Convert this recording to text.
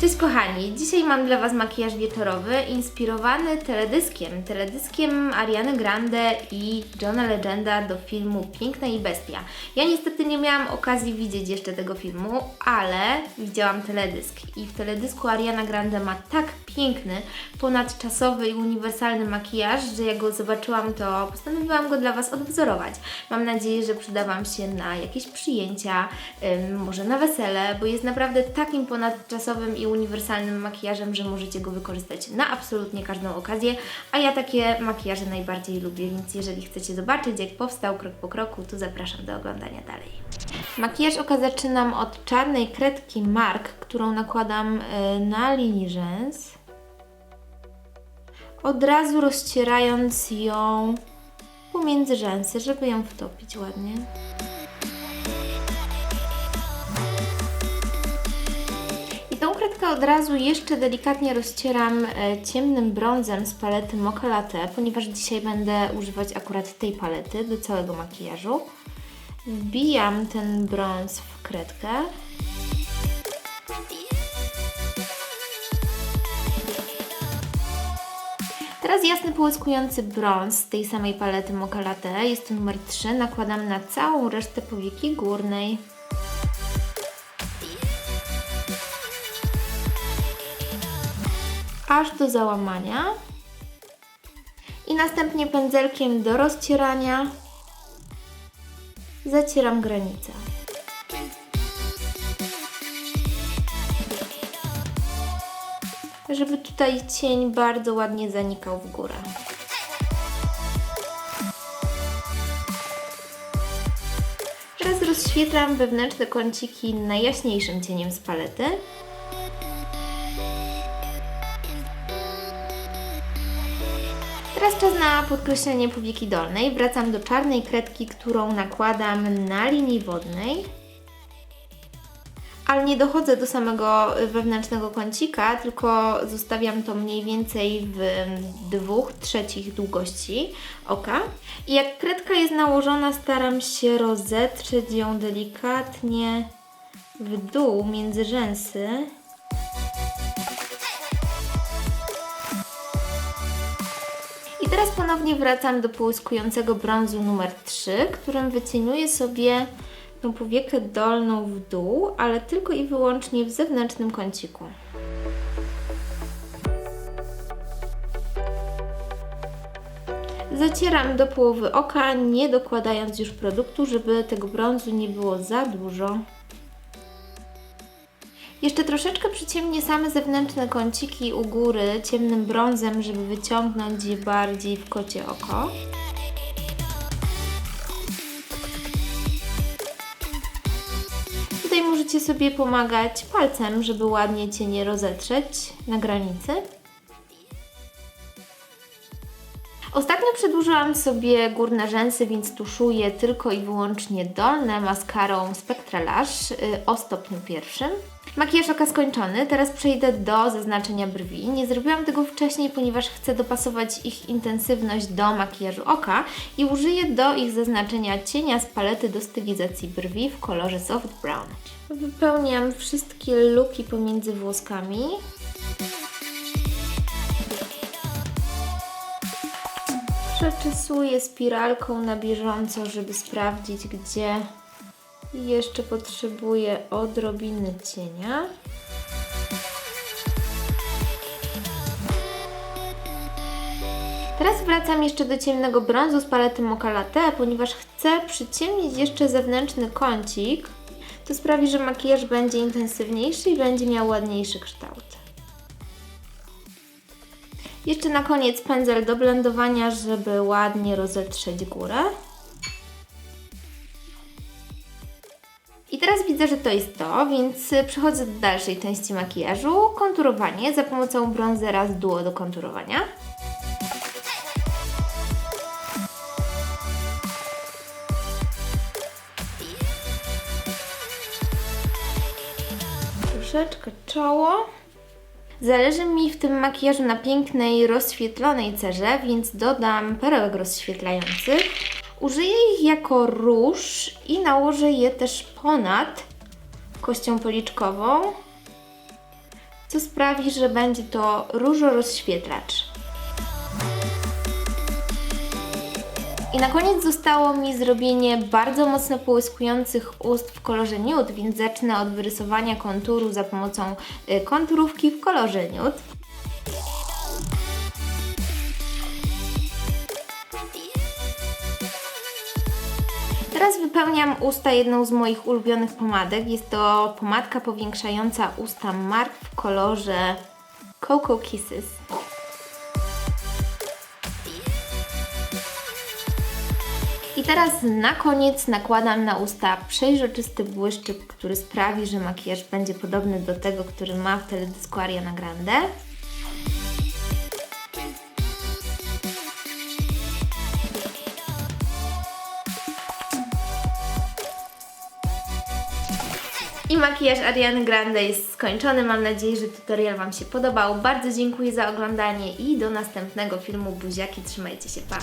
Cześć kochani, dzisiaj mam dla Was makijaż wieczorowy inspirowany teledyskiem, teledyskiem Ariany Grande i Johna Legenda do filmu Piękna i Bestia. Ja niestety nie miałam okazji widzieć jeszcze tego filmu, ale widziałam teledysk i w teledysku Ariana Grande ma tak piękny, ponadczasowy i uniwersalny makijaż, że jak go zobaczyłam, to postanowiłam go dla Was odwzorować. Mam nadzieję, że przyda Wam się na jakieś przyjęcia, może na wesele, bo jest naprawdę takim ponadczasowym i uniwersalnym makijażem, że możecie go wykorzystać na absolutnie każdą okazję, a ja takie makijaże najbardziej lubię, więc jeżeli chcecie zobaczyć, jak powstał krok po kroku, to zapraszam do oglądania dalej. Makijaż oka zaczynam od czarnej kredki Mark, którą nakładam y, na linii rzęs od razu rozcierając ją pomiędzy rzęsy, żeby ją wtopić ładnie. Od razu jeszcze delikatnie rozcieram e, ciemnym brązem z palety Mocha Latte, ponieważ dzisiaj będę używać akurat tej palety do całego makijażu. Wbijam ten brąz w kredkę. Teraz jasny połyskujący brąz z tej samej palety Mocha Latte, jest to numer 3, nakładam na całą resztę powieki górnej. Aż do załamania. I następnie pędzelkiem do rozcierania zacieram granicę. żeby tutaj cień bardzo ładnie zanikał w górę. Teraz rozświetlam wewnętrzne kąciki najjaśniejszym cieniem z palety. Teraz czas na podkreślenie powieki dolnej. Wracam do czarnej kredki, którą nakładam na linii wodnej ale nie dochodzę do samego wewnętrznego kącika, tylko zostawiam to mniej więcej w dwóch trzecich długości oka. I jak kredka jest nałożona, staram się rozetrzeć ją delikatnie w dół między rzęsy. Teraz ponownie wracam do połyskującego brązu numer 3, którym wycieniuję sobie tą powiekę dolną w dół, ale tylko i wyłącznie w zewnętrznym kąciku. Zacieram do połowy oka, nie dokładając już produktu, żeby tego brązu nie było za dużo. Jeszcze troszeczkę przyciemnię same zewnętrzne kąciki u góry ciemnym brązem, żeby wyciągnąć je bardziej w kocie oko. Tutaj możecie sobie pomagać palcem, żeby ładnie cienie rozetrzeć na granicy. Ostatnio przedłużyłam sobie górne rzęsy, więc tuszuję tylko i wyłącznie dolne maskarą Spectra Lash y, o stopniu pierwszym. Makijaż oka skończony, teraz przejdę do zaznaczenia brwi. Nie zrobiłam tego wcześniej, ponieważ chcę dopasować ich intensywność do makijażu oka i użyję do ich zaznaczenia cienia z palety do stylizacji brwi w kolorze soft brown. Wypełniam wszystkie luki pomiędzy włoskami. Przeczesuję spiralką na bieżąco, żeby sprawdzić, gdzie jeszcze potrzebuję odrobiny cienia. Teraz wracam jeszcze do ciemnego brązu z palety Mocha Latte, ponieważ chcę przyciemnić jeszcze zewnętrzny kącik. To sprawi, że makijaż będzie intensywniejszy i będzie miał ładniejszy kształt. Jeszcze na koniec pędzel do blendowania, żeby ładnie rozetrzeć górę. Widzę, że to jest to, więc przechodzę do dalszej części makijażu. Konturowanie za pomocą bronzera z duo do konturowania. Troszeczkę czoło. Zależy mi w tym makijażu na pięknej, rozświetlonej cerze, więc dodam perełek rozświetlających. Użyję jako róż i nałożę je też ponad kością policzkową co sprawi, że będzie to różorozświetlacz. I na koniec zostało mi zrobienie bardzo mocno połyskujących ust w kolorze nude, więc zacznę od wyrysowania konturu za pomocą y, konturówki w kolorze nude. Teraz wypełniam usta jedną z moich ulubionych pomadek. Jest to pomadka powiększająca usta Mark w kolorze Cocoa Kisses. I teraz na koniec nakładam na usta przejrzysty błyszczyk, który sprawi, że makijaż będzie podobny do tego, który ma w teledysku Ariana Grande. I makijaż Ariany Grande jest skończony. Mam nadzieję, że tutorial Wam się podobał. Bardzo dziękuję za oglądanie i do następnego filmu. Buziaki, trzymajcie się, pa!